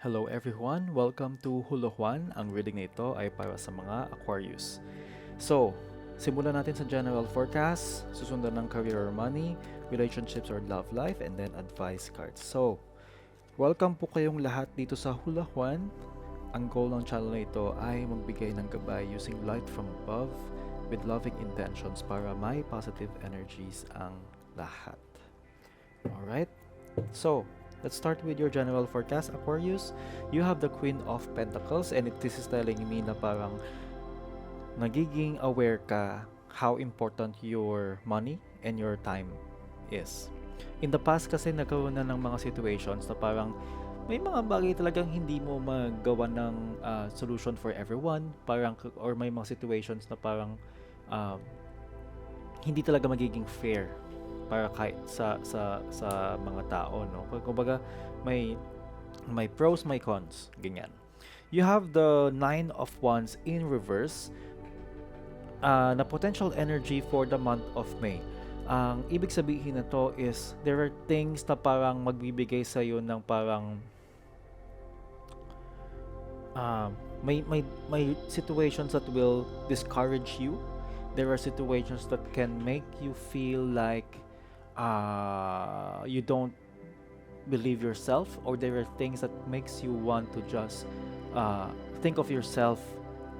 Hello everyone, welcome to Hulo Juan. Ang reading na ito ay para sa mga Aquarius. So, simulan natin sa general forecast, susundan ng career or money, relationships or love life, and then advice cards. So, welcome po kayong lahat dito sa Hula Juan. Ang goal ng channel na ito ay magbigay ng gabay using light from above with loving intentions para may positive energies ang lahat. Alright? So, let's start with your general forecast, Aquarius. You have the Queen of Pentacles and it, this is telling me na parang nagiging aware ka how important your money and your time is. In the past kasi nagkaroon na ng mga situations na parang may mga bagay talagang hindi mo magawa ng ah, solution for everyone parang or may mga situations na parang um, hindi talaga magiging fair para kahit sa sa sa mga tao no? Kumbaga may may pros may cons ganyan. You have the nine of wands in reverse uh, na potential energy for the month of May. Ang ibig sabihin na to is there are things na parang magbibigay sa iyo ng parang uh, may may may situations that will discourage you. There are situations that can make you feel like uh, you don't believe yourself or there are things that makes you want to just uh, think of yourself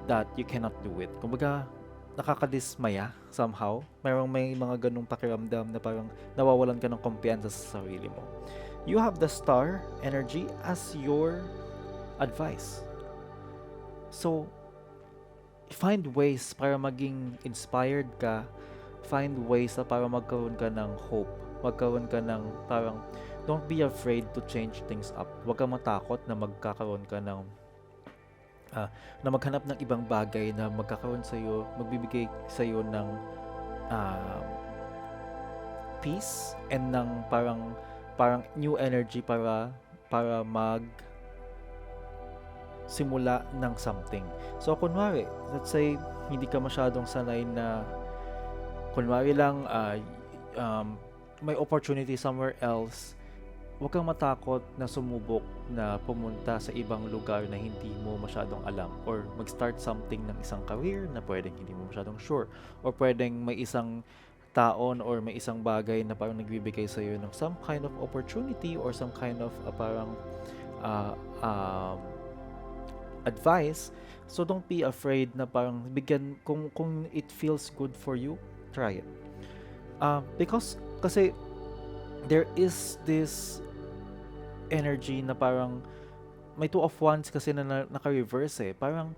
that you cannot do it. Kumbaga nakakadismaya somehow. Merong may mga ganong pakiramdam na parang nawawalan ka ng kumpiyansa sa sarili mo. You have the star energy as your advice. So find ways para maging inspired ka find ways na para magkaroon ka ng hope magkaroon ka ng parang don't be afraid to change things up huwag kang matakot na magkakaroon ka ng ah, na maghanap ng ibang bagay na magkakaroon sa iyo magbibigay sa iyo ng ah, peace and ng parang parang new energy para para mag simula ng something. So, kunwari, let's say, hindi ka masyadong sanay na, kunwari lang, ah, um, may opportunity somewhere else, huwag kang matakot na sumubok na pumunta sa ibang lugar na hindi mo masyadong alam or mag-start something ng isang career na pwedeng hindi mo masyadong sure or pwedeng may isang taon or may isang bagay na parang nagbibigay sa iyo ng some kind of opportunity or some kind of ah, parang ah, um, advice. So don't be afraid na parang bigyan kung kung it feels good for you, try it. Uh, because kasi there is this energy na parang may two of wands kasi na, na naka-reverse eh. Parang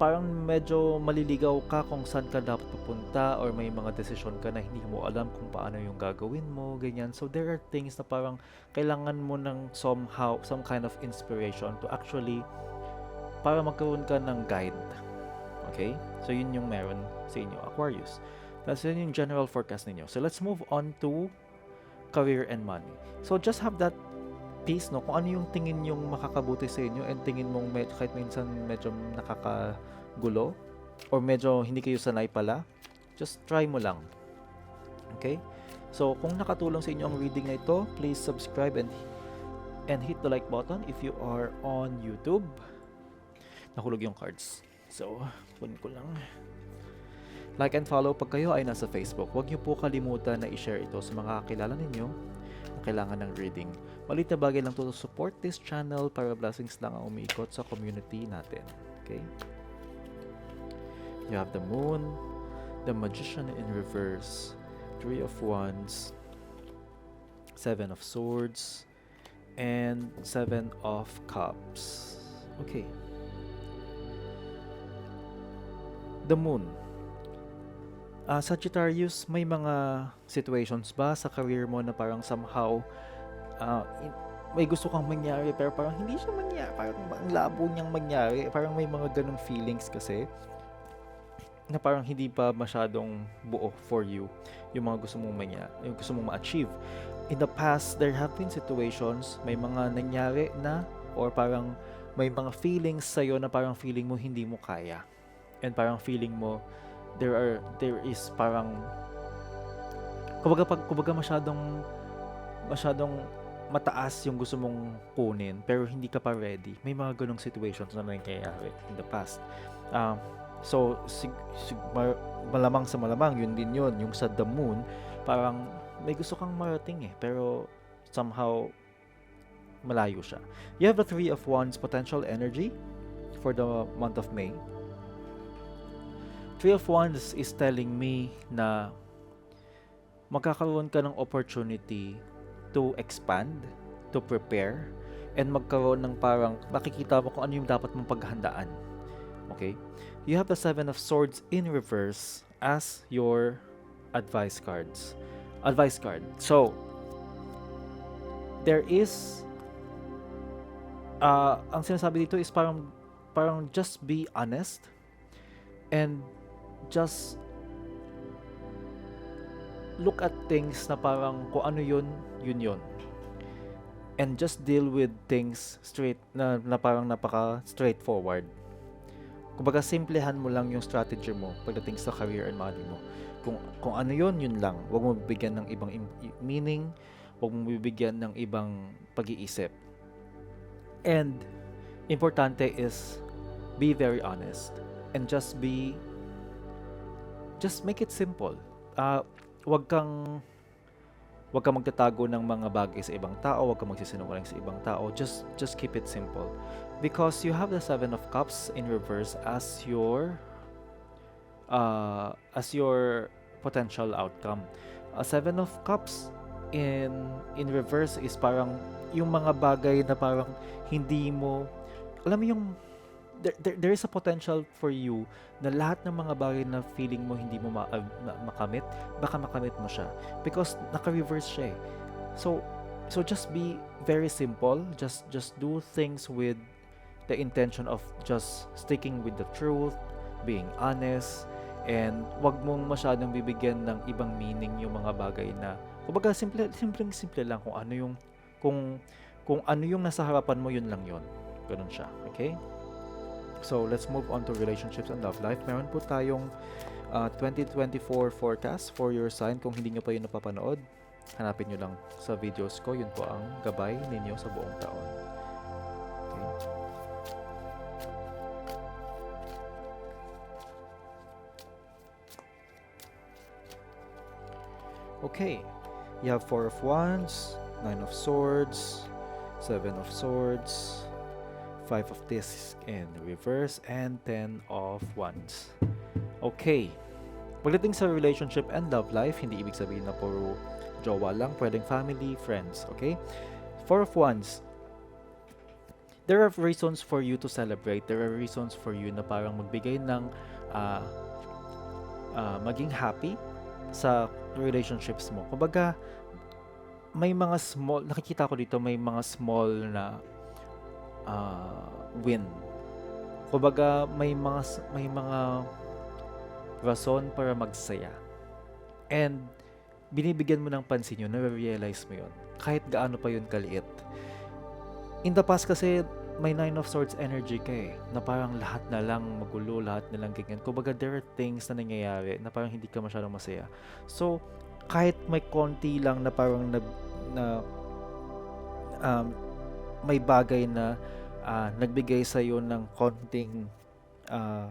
parang medyo maliligaw ka kung saan ka dapat pupunta or may mga desisyon ka na hindi mo alam kung paano yung gagawin mo, ganyan. So there are things na parang kailangan mo ng somehow, some kind of inspiration to actually para magkaroon ka ng guide. Okay? So yun yung meron sa inyo, Aquarius. That's yun yung general forecast ninyo. So let's move on to career and money. So just have that peace, no? Kung ano yung tingin yung makakabuti sa inyo and tingin mong med- kahit minsan medyo nakakagulo or medyo hindi kayo sanay pala, just try mo lang. Okay? So, kung nakatulong sa inyo ang reading na ito, please subscribe and and hit the like button if you are on YouTube. Nahulog yung cards. So, kunin ko lang. Like and follow pag kayo ay nasa Facebook. Huwag niyo po kalimutan na i-share ito sa mga kakilala ninyo na kailangan ng reading. Malit na bagay lang to to support this channel para blessings lang ang umiikot sa community natin. Okay? You have the moon, the magician in reverse, three of wands, seven of swords, and seven of cups. Okay. The moon. Ah, Sagittarius, may mga situations ba sa career mo na parang somehow in- may gusto kang mangyari pero parang hindi siya mangyari, parang ang labo niyang mangyari, parang may mga ganong feelings kasi na parang hindi pa masyadong buo for you yung mga gusto mong manya, yung gusto mong ma-achieve. In the past, there have been situations, may mga nangyari na or parang may mga feelings sa'yo na parang feeling mo hindi mo kaya. And parang feeling mo there are there is parang kumbaga pag kumbaga masyadong masyadong mataas yung gusto mong kunin pero hindi ka pa ready. May mga ganong situations na nangyayari in the past. Um, so, sig, sig, ma- malamang sa malamang, yun din yun. Yung sa the moon, parang may gusto kang marating eh. Pero somehow, malayo siya. You have the Three of Wands potential energy for the month of May. Three of Wands is telling me na magkakaroon ka ng opportunity to expand, to prepare, and magkaroon ng parang makikita mo kung ano yung dapat mong paghandaan. Okay? You have the Seven of Swords in reverse as your advice cards. Advice card. So, there is uh, ang sinasabi dito is parang parang just be honest and just look at things na parang kung ano yun, yun yun. And just deal with things straight na, na parang napaka straightforward. Kumbaga simplehan mo lang yung strategy mo pagdating sa career and money mo. Kung kung ano yun, yun lang. Huwag mo bibigyan ng ibang meaning, huwag mo bibigyan ng ibang pag-iisip. And importante is be very honest and just be just make it simple. Ah, wag kang wag kang magtatago ng mga bagay sa ibang tao, wag kang magsisinungaling sa ibang tao. Just just keep it simple. Because you have the Seven of Cups in reverse as your uh, as your potential outcome. A Seven of Cups in in reverse is parang yung mga bagay na parang hindi mo alam mo yung there, there, there is a potential for you na lahat ng mga bagay na feeling mo hindi mo ma- uh, ma- makamit, baka makamit mo siya. Because naka-reverse siya eh. So, so just be very simple. Just, just do things with the intention of just sticking with the truth, being honest, and wag mong masyadong bibigyan ng ibang meaning yung mga bagay na kumbaga simple simpleng simple lang kung ano yung kung kung ano yung nasa harapan mo yun lang yun ganun siya okay So, let's move on to relationships and love life. Meron po tayong uh, 2024 forecast for your sign. Kung hindi nyo pa yun napapanood, hanapin nyo lang sa videos ko. Yun po ang gabay ninyo sa buong taon. Okay. Okay. You have Four of Wands, Nine of Swords, Seven of Swords, Five of Discs in reverse, and Ten of Wands. Okay. Pagdating sa relationship and love life, hindi ibig sabihin na puro jowa lang, pwedeng family, friends, okay? Four of Wands. There are reasons for you to celebrate. There are reasons for you na parang magbigay ng ah, ah, maging happy sa relationships mo. Kumbaga, may mga small, nakikita ko dito, may mga small na uh, win. Kumbaga may mga may mga rason para magsaya. And binibigyan mo ng pansin yun, na-realize mo yun. Kahit gaano pa yun kaliit. In the past kasi, may Nine of Swords energy ka eh. Na parang lahat na lang magulo, lahat na lang ganyan. Kumbaga there are things na nangyayari na parang hindi ka masyadong masaya. So, kahit may konti lang na parang nag, na um, may bagay na ah, nagbigay sa iyo ng konting ah,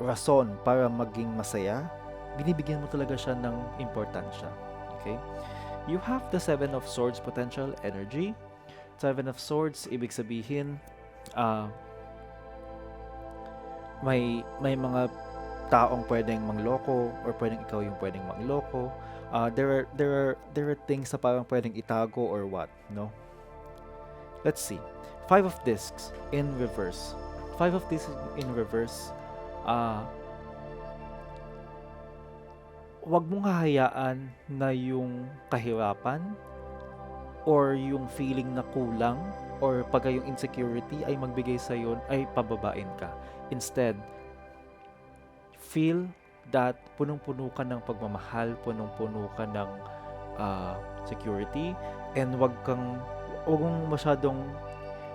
rason para maging masaya, binibigyan mo talaga siya ng importansya. Okay? You have the Seven of Swords potential energy. Seven of Swords, ibig sabihin, ah, may may mga taong pwedeng mangloko or pwedeng ikaw yung pwedeng mangloko. Ah, there are there are there are things na parang pwedeng itago or what, no? Let's see. Five of discs in reverse. Five of discs in reverse. Ah, wag mong hahayaan na yung kahirapan or yung feeling na kulang or pagka yung insecurity ay magbigay sa ay pababain ka. Instead, feel that punong-puno ka ng pagmamahal, punong-puno ka ng ah, security, and wag kang, wag mong masyadong,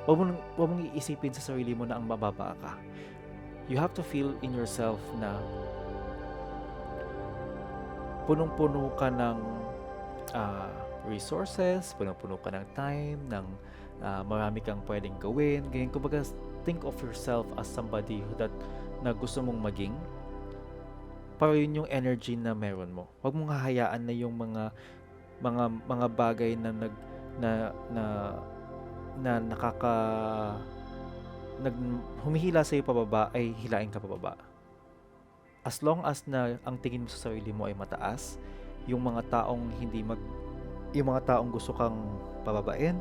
wag mong, wag mong iisipin sa sarili mo na ang mababa ka. You have to feel in yourself na punong-puno ka ng ah, resources, puno-puno ka ng time, ng ah, marami kang pwedeng gawin, ganyan. Kumbaga, think of yourself as somebody that na gusto mong maging para yun yung energy na meron mo. Huwag mong hahayaan na yung mga mga mga bagay na nag na na na nakaka nag humihila sa pababa ay hilain ka pababa. As long as na ang tingin mo sa sarili mo ay mataas, yung mga taong hindi mag yung mga taong gusto kang pababain,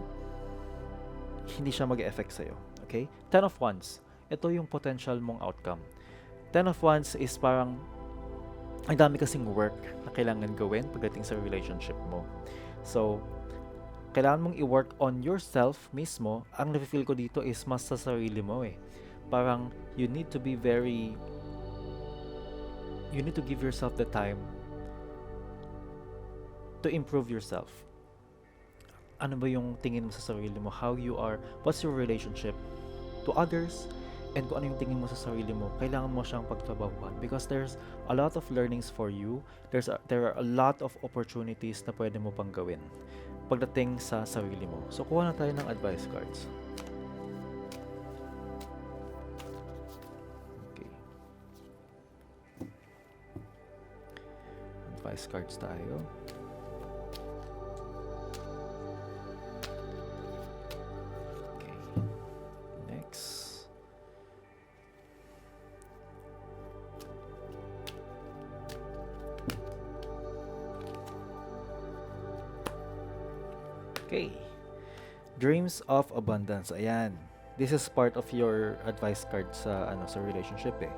hindi siya mag-effect sa'yo. Okay? Ten of Wands. Ito yung potential mong outcome. Ten of Wands is parang ang dami kasing work na kailangan gawin pagdating sa relationship mo. So, kailangan mong i-work on yourself mismo. Ang nafe-feel ko dito is mas sa sarili mo eh. Parang you need to be very you need to give yourself the time to improve yourself. Ano ba yung tingin mo sa sarili mo? How you are? What's your relationship to others? And kung ano yung tingin mo sa sarili mo, kailangan mo siyang pagtrabahuan because there's a lot of learnings for you. There's a, there are a lot of opportunities na pwede mo pang gawin pagdating sa sarili mo. So, kuha na tayo ng advice cards. Okay. Advice cards tayo. Okay. Dreams of abundance. Ayan. This is part of your advice card sa ano sa relationship eh.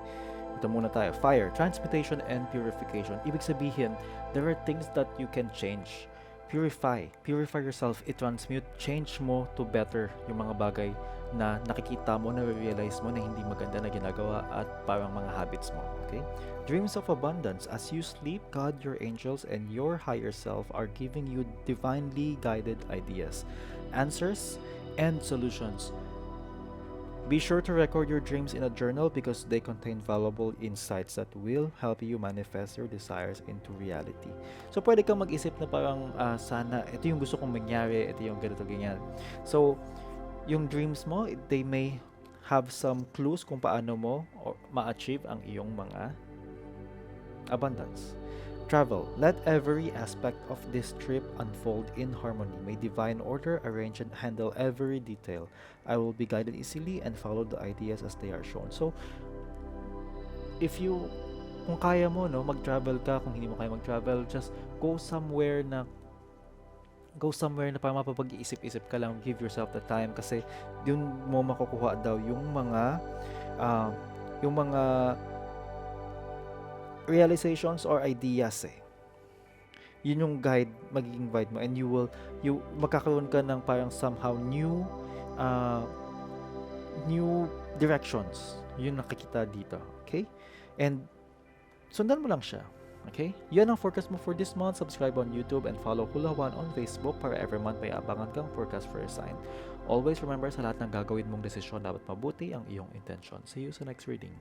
Ito muna tayo. Fire, transmutation and purification. Ibig sabihin, there are things that you can change. Purify. Purify yourself. I-transmute. Change mo to better yung mga bagay na nakikita mo, na realize mo na hindi maganda na ginagawa at parang mga habits mo. Okay? Dreams of abundance. As you sleep, God, your angels, and your higher self are giving you divinely guided ideas, answers, and solutions. Be sure to record your dreams in a journal because they contain valuable insights that will help you manifest your desires into reality. So, pwede kang mag-isip na parang ah, sana, ito yung gusto kong mangyari, ito yung ganito, ganyan. So, yung dreams mo, they may have some clues kung paano mo ma-achieve ang iyong mga abundance. Travel. Let every aspect of this trip unfold in harmony. May divine order arrange and handle every detail. I will be guided easily and follow the ideas as they are shown. So, if you, kung kaya mo, no, mag-travel ka, kung hindi mo kaya mag-travel, just go somewhere na go somewhere na para mapapag-iisip-isip ka lang, give yourself the time kasi dun mo makukuha daw yung mga ah, yung mga realizations or ideas eh. Yun yung guide, magiging guide mo and you will, you, magkakaroon ka ng parang somehow new, uh, new directions. Yun nakikita dito. Okay? And, sundan mo lang siya. Okay? Yan ang forecast mo for this month. Subscribe on YouTube and follow Hula One on Facebook para every month may abangan kang forecast for your sign. Always remember sa lahat ng gagawin mong desisyon dapat mabuti ang iyong intention. See you sa next reading.